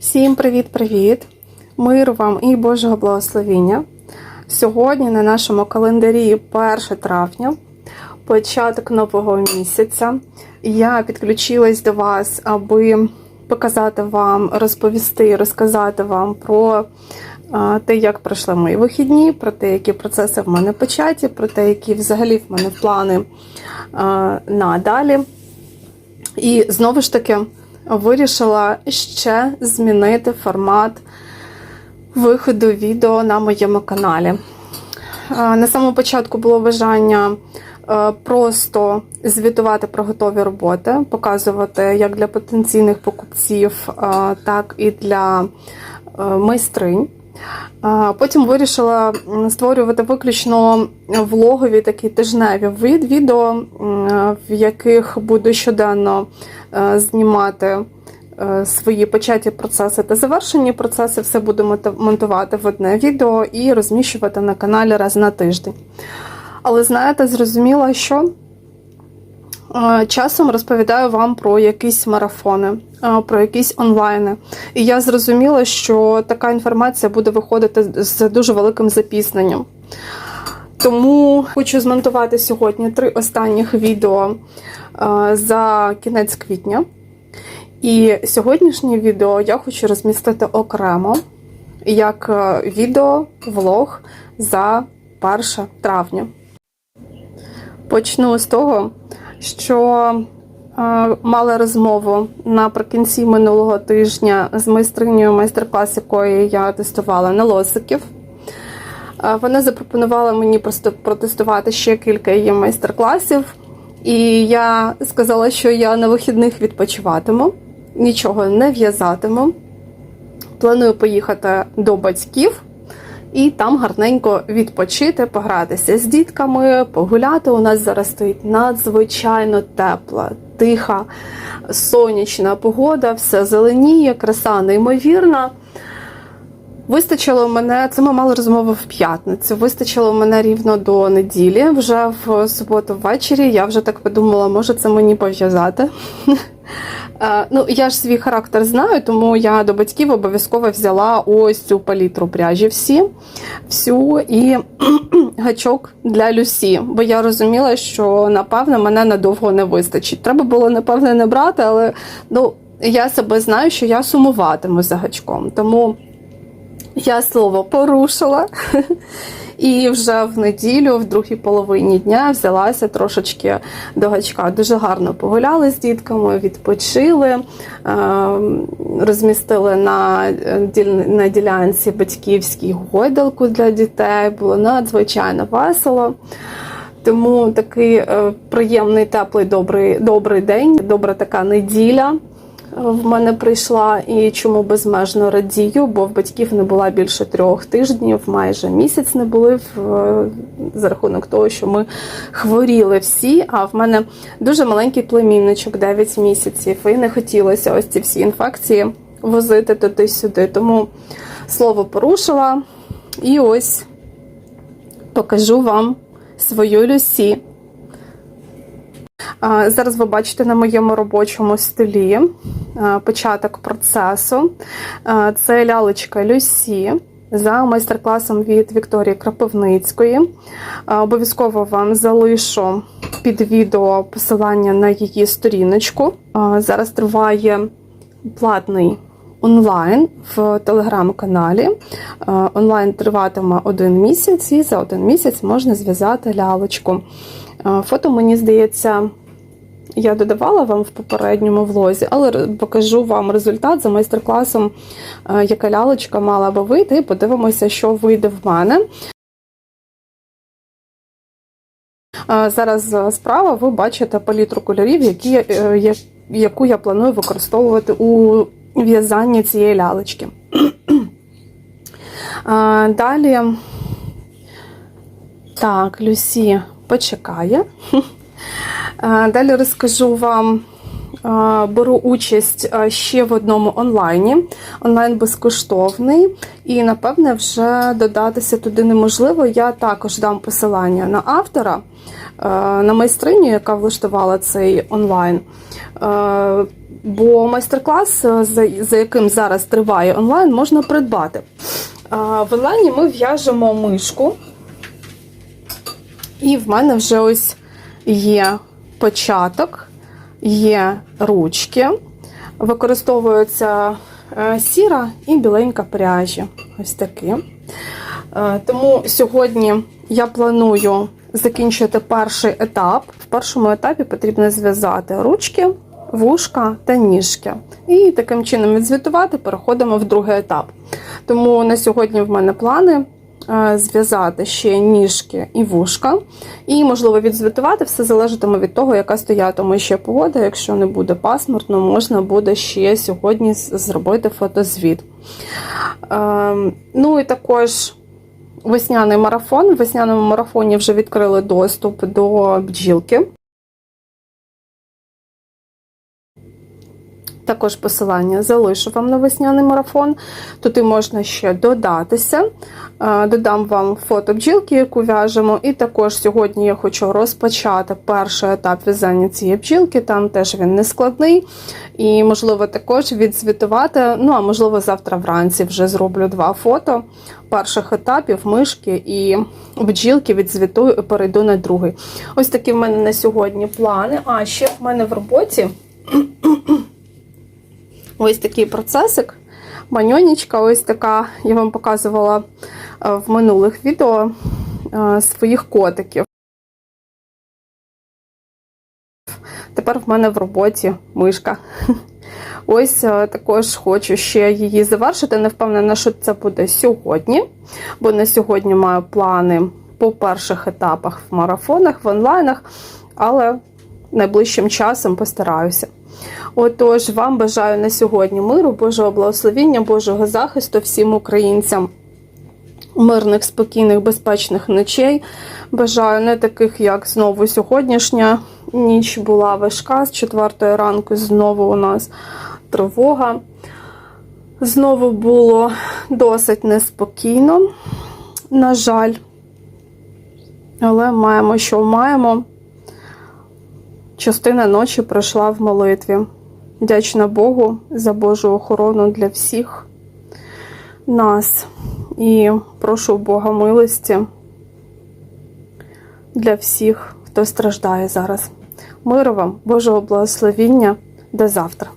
Всім привіт-привіт! Миру вам і Божого благословіння. Сьогодні на нашому календарі 1 травня, початок нового місяця. Я підключилась до вас, аби показати вам, розповісти, розказати вам про те, як пройшли мої вихідні, про те, які процеси в мене початі, про те, які взагалі в мене плани надалі. І знову ж таки вирішила ще змінити формат виходу відео на моєму каналі. Е, На самому початку було бажання е, просто звітувати про готові роботи, показувати як для потенційних покупців, е, так і для майстринь. Потім вирішила створювати виключно влогові такі тижневі відео, в яких буду щоденно е, знімати е, свої початі процеси та завершені процеси. Все буду монтувати в одне відео і розміщувати на каналі раз на тиждень. Але знаєте, зрозуміла, що Часом розповідаю вам про якісь марафони, про якісь онлайни. І я зрозуміла, що така інформація буде виходити з дуже великим запізненням. Тому хочу змонтувати сьогодні три останніх відео за кінець квітня. І сьогоднішнє відео я хочу розмістити окремо як відео, влог за 1 травня. Почну з того, що е, мала розмову наприкінці минулого тижня з майстринею майстер-клас, якої я тестувала на лосиків. Е, Вона запропонувала мені просто протестувати ще кілька її майстер-класів. І я сказала, що я на вихідних відпочиватиму, нічого не в'язатиму. Планую поїхати до батьків і там гарненько відпочити, погратися з дітками, погуляти. У нас зараз стоїть надзвичайно тепла, тиха, сонячна погода, все зеленіє, краса неймовірна. Вистачило мене, це ми мали розмову в п'ятницю. Вистачило мене рівно до неділі. Вже в суботу ввечері я вже так подумала, може це мені пов'язати. Е, Ну, я ж свій характер знаю, тому я до батьків обов'язково взяла ось цю палітру пряжі всі, всю і гачок для Люсі, бо я розуміла, що напевно мене надовго не вистачить. Треба було, напевне, не брати, але ну, я себе знаю, що я сумуватиму за гачком. Тому я слово порушила. І вже в неділю, в другій половині дня, взялася трошечки до гачка. Дуже гарно погуляли з дітками, відпочили, е, розмістили на, на ділянці батьківській гойдалку для дітей. Було надзвичайно весело. Тому такий е, приємний, теплий, добрий, добрий день, добра така неділя в мене прийшла і чому безмежно радію, бо в батьків не була більше трьох тижнів, майже місяць не були в, е, за рахунок того, що ми хворіли всі. А в мене дуже маленький племінничок, 9 місяців, і не хотілося ось ці всі інфекції возити туди-сюди. Тому слово порушила. І ось покажу вам свою Люсі. Зараз ви бачите на моєму робочому столі початок процесу. Це лялечка Люсі за майстер-класом від Вікторії Крапивницької. Обов'язково вам залишу під відео посилання на її сторіночку. Зараз триває платний онлайн в телеграм-каналі. Онлайн триватиме один місяць, і за один місяць можна зв'язати лялочку. Фото, мені здається, я додавала вам в попередньому влозі, але покажу вам результат за майстер-класом, е, яка лялочка мала би вийти, і подивимося, що вийде в мене. Е, Зараз е, справа ви бачите палітру кольорів, які, яку я планую використовувати у в'язанні цієї лялечки. Е, Далі, так, Люсі почекає. Е, Далі розкажу вам. е, Беру участь е, ще в одному онлайні. Онлайн безкоштовний, і напевне вже додатися туди неможливо. Я також дам посилання на автора, на майстриню, яка влаштувала цей онлайн. Бо майстер-клас, за яким зараз триває онлайн, можна придбати. В онлайні ми в'яжемо мишку, і в мене вже ось є початок, є ручки, використовується е, сіра і біленька пряжі. Ось такі. Е, Тому сьогодні я планую закінчити перший етап. В першому етапі потрібно зв'язати ручки, вушка та ніжки. І таким чином відзвітувати переходимо в другий етап. Тому на сьогодні в мене плани зв'язати ще ніжки і вушка. І, можливо, відзвітувати все залежатиме від того, яка стоятиме ще погода. Якщо не буде пасмурно, можна буде ще сьогодні зробити фотозвіт. Ем, Ну і також весняний марафон. В весняному марафоні вже відкрили доступ до бджілки. Також посилання залишу вам на весняний марафон. Туди можна ще додатися. Е, Додам вам фото бджілки, яку в'яжемо. І також сьогодні я хочу розпочати перший етап в'язання цієї бджілки. Там теж він не складний. І, можливо, також відзвітувати. Ну, а можливо, завтра вранці вже зроблю два фото перших етапів мишки і бджілки відзвітую і перейду на другий. Ось такі в мене на сьогодні плани. А ще в мене в роботі. Ось такий процесик. Маньонічка, ось така, я вам показувала е, в минулих відео е, своїх котиків. Тепер в мене в роботі мишка. Ось е, також хочу ще її завершити. Не впевнена, що це буде сьогодні, бо на сьогодні маю плани по перших етапах в марафонах, в онлайнах, але найближчим часом постараюся. Отож, вам бажаю на сьогодні миру, Божого благословіння, Божого захисту всім українцям. Мирних, спокійних, безпечних ночей. Бажаю не таких, як знову сьогоднішня ніч була важка. З 4 ранку знову у нас тривога. Знову було досить неспокійно, на жаль. Але маємо, що маємо. Частина ночі пройшла в молитві. Вдячна Богу за Божу охорону для всіх нас. І прошу Бога милості для всіх, хто страждає зараз. Миру вам, Божого благословіння. До завтра.